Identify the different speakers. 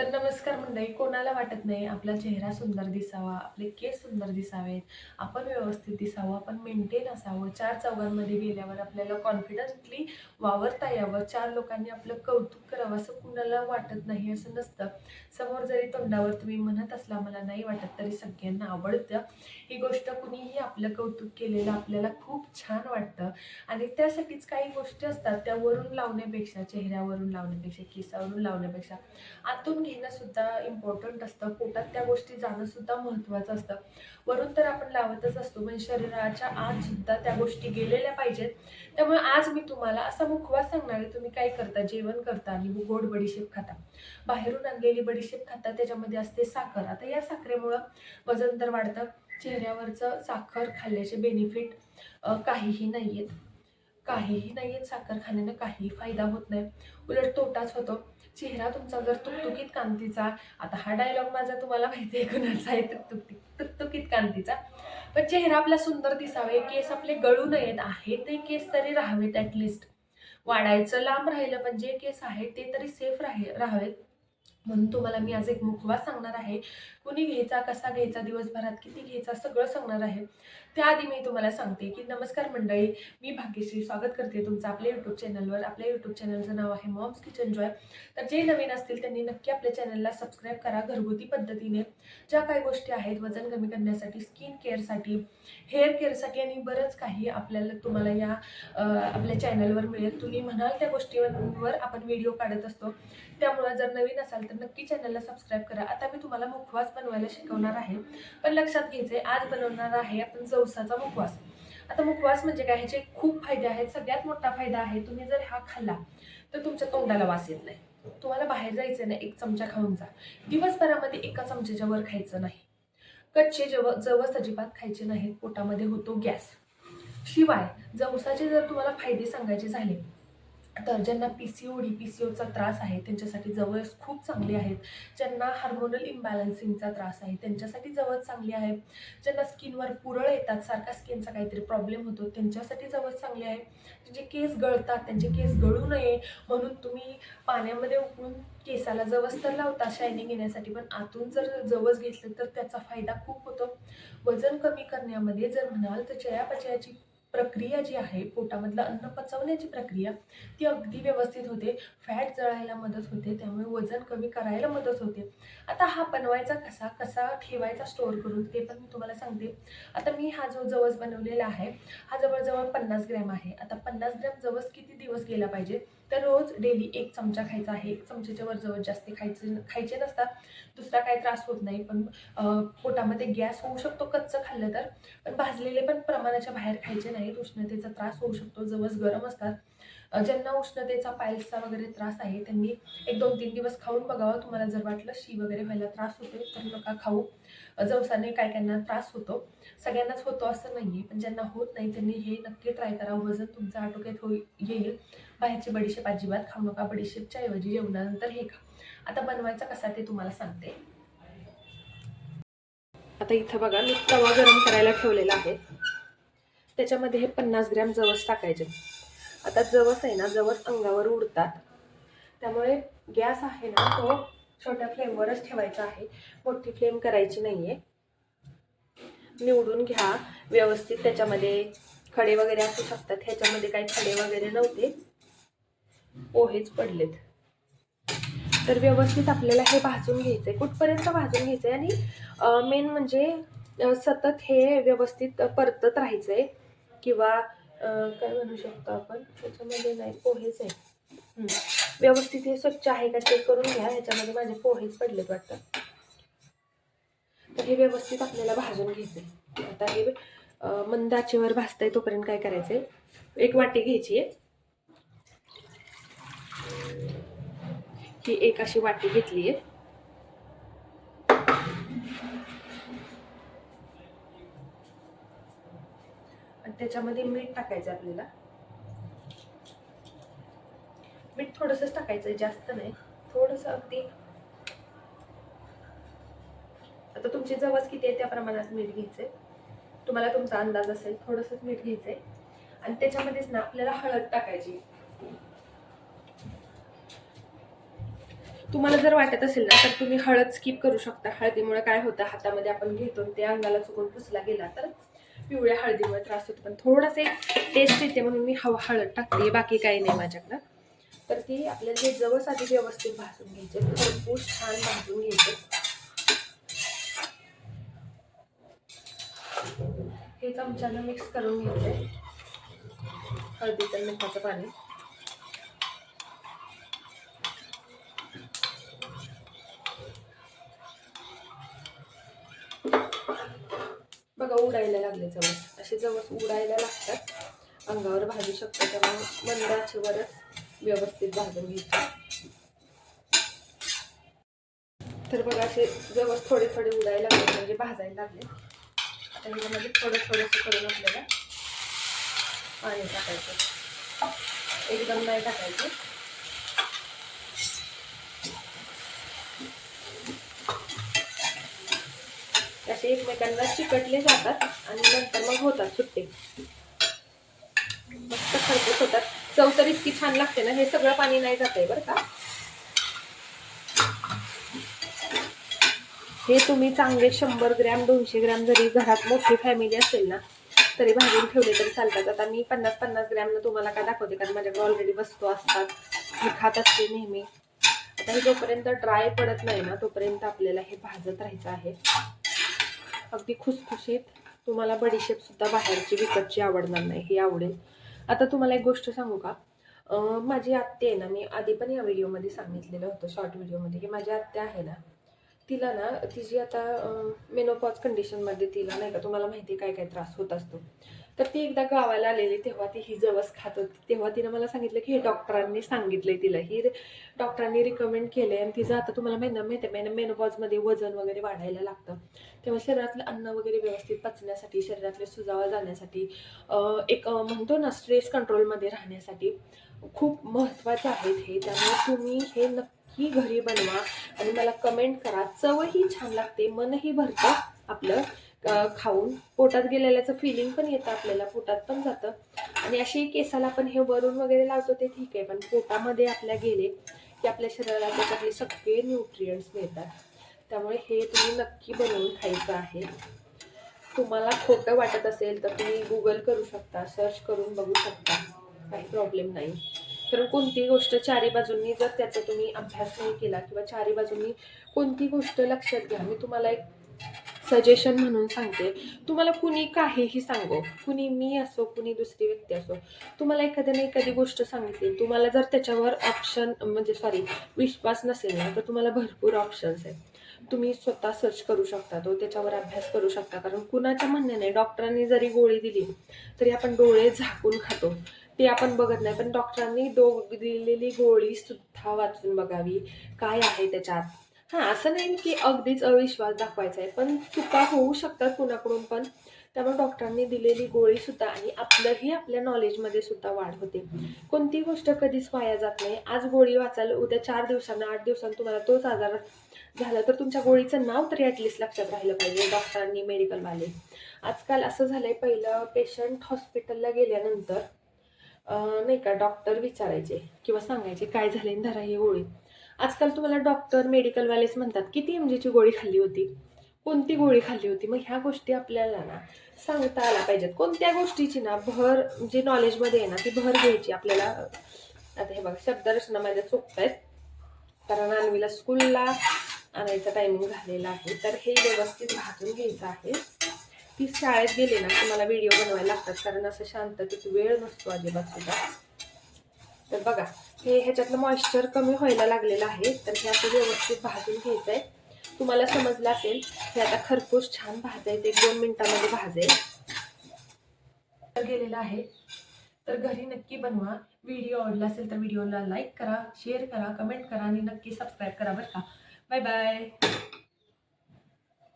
Speaker 1: तर नमस्कार मंडळी कोणाला वाटत नाही? आपला चेहरा सुंदर दिसावा आपले केस सुंदर दिसावेत आपण व्यवस्थित दिसावं आपण मेंटेन असावं. चार चौघांमध्ये गेल्यावर आपल्याला कॉन्फिडन्सली वावरता यावं. चार लोकांनी आपलं कौतुक करावं असं कुणाला वाटत नाही असं नसतं. समोर जरी तोंडावर तुम्ही म्हणत असला मला नाही वाटत तरी सगळ्यांना आवडतं. ही गोष्ट कुणीही आपलं कौतुक केलेलं आपल्याला खूप छान वाटतं. आणि त्यासाठीच काही गोष्टी असतात त्या वरून लावण्यापेक्षा चेहऱ्यावरून लावण्यापेक्षा केसावरून लावण्यापेक्षा आतून घेणं सुद्धा इम्पॉर्टंट असतं. पोटात त्या गोष्टी जाणं सुद्धा महत्त्वाचं असतं. वरून तर आपण लावतच असतो पण शरीराच्या आत सुद्धा त्या गोष्टी गेलेल्या पाहिजेत. त्यामुळे आज मी तुम्हाला असा मुखवास सांगणार आहे तुम्ही काय करता? जेवण करता आणि गोड बडीशेप खाता. बाहेरून आणलेली बडीशेप खाता त्याच्यामध्ये असते साखर. आता या साखरेमुळं वजन तर वाढतं. चेहऱ्यावरचं साखर खाल्ल्याचे बेनिफिट काहीही नाही आहेत काहीही नाही आहेत साखर खाण्यानं काहीही फायदा होत नाही. उलट तोटाच होतो. चेहरा तुमचा जर तुकतुकीत कांतीचा आता हा डायलॉग माझा तुम्हाला माहिती आहे कुणाचा आहे तुकतुकीत तुकतुकीत कांतीचा. पण चेहरा आपला सुंदर दिसावे केस आपले गळू नयेत आहे ते केस तरी राहावेत ॲटलिस्ट वाढायचं लांब राहिलं पण जे केस आहेत ते तरी सेफ राहे राहावेत. म्हणून तुम्हाला मी आज एक मुखवा सांगणार आहे. कुणी घ्यायचा कसा घ्यायचा दिवसभरात किती घ्यायचा सगळं सांगणार आहे. त्याआधी मी तुम्हाला सांगते की नमस्कार मंडळी मी भाग्यश्री स्वागत करते तुमचं आपल्या यूट्यूब चॅनलवर आपल्या यूट्यूब चॅनलचं नाव आहे मॉम्स किचन जॉय तर जे नवीन असतील त्यांनी नक्की आपल्या चॅनलला सबस्क्राईब करा घरगुती पद्धतीने. ज्या काही गोष्टी आहेत वजन कमी करण्यासाठी स्किन केअरसाठी हेअर केअरसाठी आणि बरंच काही आपल्याला तुम्हाला या आपल्या चॅनलवर मिळेल. तुम्ही म्हणाल त्या गोष्टींवर आपण व्हिडिओ काढत असतो. त्यामुळे जर नवीन असाल तर नक्की चॅनलला सबस्क्राईब करा. आता मी तुम्हाला मुखवास बनवायला शिकवणार आहे. पण लक्षात घ्यायचं आहे आज बनवणार आहे आपण जवसाचा मुखवास. आता मुखवास म्हणजे काय? ह्याचे खूप फायदे आहेत. सगळ्यात मोठा फायदा आहे तुम्ही जर हा खाल्ला तर तुमच्या तोंडाला वास येत नाही. तुम्हाला बाहेर जायचं नाही एक चमचा खाऊन जा. दिवसभरामध्ये एका चमच्याच्या वर खायचं नाही. कच्चे जव जवस अजिबात खायचे नाहीत. पोटामध्ये होतो गॅस. शिवाय जवसाचे जर तुम्हाला फायदे सांगायचे झाले तर ज्यांना P C O D P C Ocha त्रास आहे त्यांच्यासाठी जवळच खूप चांगली आहेत. ज्यांना हार्मोनल इम्बॅलन्सिंगचा त्रास आहे त्यांच्यासाठी जवळ चांगली आहे ज्यांना स्किनवर पुरळ येतात सारखा स्किनचा काहीतरी प्रॉब्लेम होतो त्यांच्यासाठी जवळ चांगली आहे. त्यांचे केस गळतात त्यांचे केस गळू नये म्हणून तुम्ही पाण्यामध्ये उकळून केसाला जवस तर लावता शायनिंग येण्यासाठी पण आतून जर जवस घेतलं तर त्याचा फायदा खूप होतो. वजन कमी करण्यामध्ये जर म्हणाल तर चयापचयाची प्रक्रिया जी आहे पोटामधलं अन्न पचवण्याची प्रक्रिया ती अगदी व्यवस्थित होते. फॅट जळायला मदत होते त्यामुळे वजन कमी करायला मदत होते. आता हा बनवायचा कसा कसा ठेवायचा स्टोअर करून ते पण मी तुम्हाला सांगते. आता मी हा जो जवस बनवलेला आहे हा जवळजवळ पन्नास ग्रॅम आहे. आता पन्नास ग्रॅम जवस किती दिवस गेला पाहिजे? तर रोज डेली एक चमचा खायचा आहे. एक चमच्याच्या वर जवळ जास्त खायचे खायचे नसतात. दुसरा काही त्रास होत नाही. पण पोटामध्ये गॅस होऊ शकतो कच्चं खाल्लं तर. पण भाजलेले पण प्रमाणाच्या बाहेर खायचे नाहीत उष्णतेचा त्रास होऊ शकतो. जवस गरम असतात. ज्यांना उष्णतेचा पायल्सचा वगैरे त्रास आहे त्यांनी एक दोन तीन दिवस खाऊन बघावं. तुम्हाला जर वाटलं शी वगैरे व्हायला त्रास होतोय तर नका खाऊ. जवसाने काय काहींना त्रास होतो. सगळ्यांनाच होतो असं नाही आहे पण ज्यांना होत नाही त्यांनी हे नक्की ट्राय करा. वजन तुमचं आटोक्यात होई येईल. बाहेरची बडीशेप अजिबात खाऊ नका. बडीशेपच्या ऐवजी जेवणानंतर हे खा. आता बनवायचा कसा ते तुम्हाला सांगते. आता इथं बघा मी तवा गरम करायला ठेवलेला आहे. त्याच्यामध्ये हे पन्नास ग्रॅम जवस टाकायचे. आता जवस आहे ना जवस अंगावर उडतात. त्यामुळे गॅस आहे ना तो छोट्या फ्लेमवरच ठेवायचा आहे. मोठी फ्लेम करायची नाही आहे निवडून घ्या. व्यवस्थित त्याच्यामध्ये खडे वगैरे असू शकतात. ह्याच्यामध्ये काही खडे वगैरे नव्हते. पोहेच पडलेत. तर व्यवस्थित आपल्याला हे भाजून घ्यायचंय. कुठपर्यंत भाजून घ्यायचंय? आणि मेन म्हणजे सतत हे व्यवस्थित परतत राहायचंय. किंवा काय म्हणू शकतो आपण? त्याच्यामध्ये नाही पोहेच आहे. व्यवस्थित हे स्वच्छ आहे का चेक करून घ्या ह्याच्यामध्ये माझे पोहेच पडलेत वाटतं. तर हे व्यवस्थित आपल्याला भाजून घ्यायचंय. आता हे मंदाचेवर मंद आचेवर भाजतंय तोपर्यंत काय करायचंय? एक वाटी घ्यायची आहे. ही एक अशी वाटी घेतली आहे. त्याच्यामध्ये मीठ टाकायचं आपल्याला. मीठ थोडंसंच टाकायचं जास्त नाही. थोडंसं अगदी आता तुमची जवस किती आहे त्या प्रमाणात मीठ घ्यायचंय. तुम्हाला तुमचा अंदाज असेल थोडंसंच मीठ घ्यायचंय. आणि त्याच्यामध्येच ना आपल्याला हळद टाकायची. तुम्हाला जर वाटत असेल ना तर तुम्ही हळद स्किप करू शकता. हळदीमुळे काय होतं? हातामध्ये आपण घेतो ते अंगाला चुकून पुसला गेला तर पिवळ्या हळदीमुळे त्रास होतो. पण थोडंसं एक टेस्ट येते म्हणून मी हवा हळद टाकते बाकी काही नाही माझ्याकडं. तर ती आपल्याला हे जवस आधी व्यवस्थित भाजून घ्यायचे खरपूस छान भाजून घ्यायचे. हे चमच्यानं मिक्स करून घ्यायचे हळदीचं मिठाचं पाणी. बघा उडायला लागले जवळ. असे जवळ उडायला लागतात. अंगावर भाजू शकतो. त्यामुळे मंद वरच व्यवस्थित भाजून घ्यायचे. तर बघा असे जवळ थोडे थोडे उडायला लागले म्हणजे भाजायला लागले. आता ह्याच्यामध्ये थोडं थोडंसं करून आपल्याला पाणी टाकायचं. एकदम नाही टाकायचं. असे एकमेकांना चिकटले जातात आणि नंतर मग होतात सुट्टे. मस्त खरपूस होतात. चव तर इतकी छान लागते ना हे सगळं पाणी नाही जात आहे बरं का? हे तुम्ही चांगले शंभर ग्रॅम दोनशे ग्रॅम जरी घरात मोठी फॅमिली असेल ना तरी भाजून ठेवले तरी चालतात. आता मी पन्नास पन्नास ग्रॅमला तुम्हाला काय दाखवते कारण माझ्याकडे ऑलरेडी वस्तू असतात. मी खात असते नेहमी. आता हे जोपर्यंत ड्राय पडत नाही ना तोपर्यंत आपल्याला हे भाजत राहायचं आहे. अगदी खुसखुशीत. तुम्हाला बडीशेपसुद्धा बाहेरची विकतची आवडणार नाही ही आवडेल. आता तुम्हाला एक गोष्ट सांगू का? माझी आत्या आहे ना मी आधी पण या व्हिडिओमध्ये सांगितलेलं होतं शॉर्ट व्हिडिओमध्ये की माझी आत्या आहे ना तिला ना तिची आता मेनोपॉज कंडिशनमध्ये तिला नाही का तुम्हाला माहिती आहे काय काय त्रास होत असतो. तर ती एकदा गावाला आलेली तेव्हा ती ही जवस खात होती. तेव्हा तिनं मला सांगितलं की हे डॉक्टरांनी सांगितलंय तिला. ही डॉक्टरांनी रिकमेंड केले आणि तिचं आता तुम्हाला महिना माहिती आहे मेनोपॉजमध्ये वजन वगैरे वाढायला लागतं. तेव्हा शरीरातलं अन्न वगैरे व्यवस्थित पचण्यासाठी शरीरातले सुजावा जाण्यासाठी एक म्हणतो ना स्ट्रेस कंट्रोलमध्ये राहण्यासाठी खूप महत्त्वाचे आहेत हे. त्यामुळे तुम्ही हे नक्की ही घरी बनवा आणि मला कमेंट करा. चवही छान लागते मनही भरतं आपलं. खाऊन. पोटात गेलेल्याचं फिलिंग पण येतं आपल्याला पोटात पण जातं. आणि अशी केसाला आपण हे वरून वगैरे लावतो ते ठीक आहे पण पोटामध्ये आपल्या गेले की आपल्या शरीराला त्याच्यातले सगळे न्यूट्रियंट्स मिळतात. त्यामुळे हे तुम्ही नक्की बनवून खायचं आहे. तुम्हाला खोटं वाटत असेल तर तुम्ही गुगल करू शकता सर्च करून बघू शकता. काही प्रॉब्लेम नाही. कारण कोणती गोष्ट चारी बाजूंनी जर त्याचा तुम्ही अभ्यास नाही केला किंवा चारी बाजूंनी कोणती गोष्ट लक्षात घ्या मी तुम्हाला एक सजेशन म्हणून सांगते. तुम्हाला कुणी काहीही सांगो कुणी मी असो कुणी दुसरी व्यक्ती असो तुम्हाला एखाद्याने एखादी गोष्ट सांगितली तुम्हाला जर त्याच्यावर ऑप्शन म्हणजे सॉरी विश्वास नसेल ना तर तुम्हाला भरपूर ऑप्शन्स आहेत. तुम्ही स्वतः सर्च करू शकता तो त्याच्यावर अभ्यास करू शकता. कारण कुणाच्या म्हणण्याने डॉक्टरांनी जरी गोळी दिली तरी आपण डोळे झाकून खातो. ते आपण बघत नाही पण डॉक्टरांनी दो दिलेली गोळी सुद्धा वाचून बघावी. काय आहे त्याच्यात? हां असं नाही की अगदीच अविश्वास दाखवायचा आहे पण चुका होऊ शकतात कुणाकडून पण. त्यामुळे डॉक्टरांनी दिलेली गोळी सुद्धा आणि आपलंही आपल्या नॉलेजमध्ये सुद्धा वाढ होते. कोणती गोष्ट कधीच वाया जात नाही. आज गोळी वाचाल उद्या चार दिवसांना आठ दिवसांना तुम्हाला तोच आजार झाला तर तुमच्या गोळीचं नाव तरी ॲटलिस्ट लक्षात राहिलं पाहिजे डॉक्टरांनी मेडिकलवाले आजकाल असं झालं आहे पहिलं पेशंट हॉस्पिटलला गेल्यानंतर नाही का डॉक्टर विचारायचे किंवा सांगायचे काय झाले धरा ही गोळी. आजकाल तुम्हाला डॉक्टर मेडिकलवालेच म्हणतात किती एमजीची गोळी खाल्ली होती? कोणती गोळी खाल्ली होती? मग ह्या गोष्टी आपल्याला ना सांगता आल्या पाहिजेत. कोणत्या गोष्टीची ना भर जी नॉलेजमध्ये आहे ना ती भर घ्यायची आपल्याला. आता हे बघा शब्दरचना माझ्या चुकत आहेत कारण अन्वीला स्कूलला आणायचा टायमिंग झालेला आहे. तर हे व्यवस्थित भाजून घ्यायचं आहे. ती शाळेत गेली ना तुम्हाला व्हिडिओ बनवायला लागतात. कारण असं शांततेत वेळ नसतो अजिबात सुद्धा. तर बघा हे ह्याच्यातलं मॉइश्चर कमी व्हायला लागलेलं आहे. तर हे असं व्यवस्थित भाजून घ्यायचं आहे तुम्हाला समजलं असेल हे आता खरपूस छान भाजायचं एक दोन मिनिटामध्ये भाजेल. तर गेलेलं आहे. तर घरी नक्की बनवा. व्हिडिओ आवडला असेल तर व्हिडिओला लाईक करा शेअर करा कमेंट करा आणि नक्की सबस्क्राईब करा बरं का. Bye bye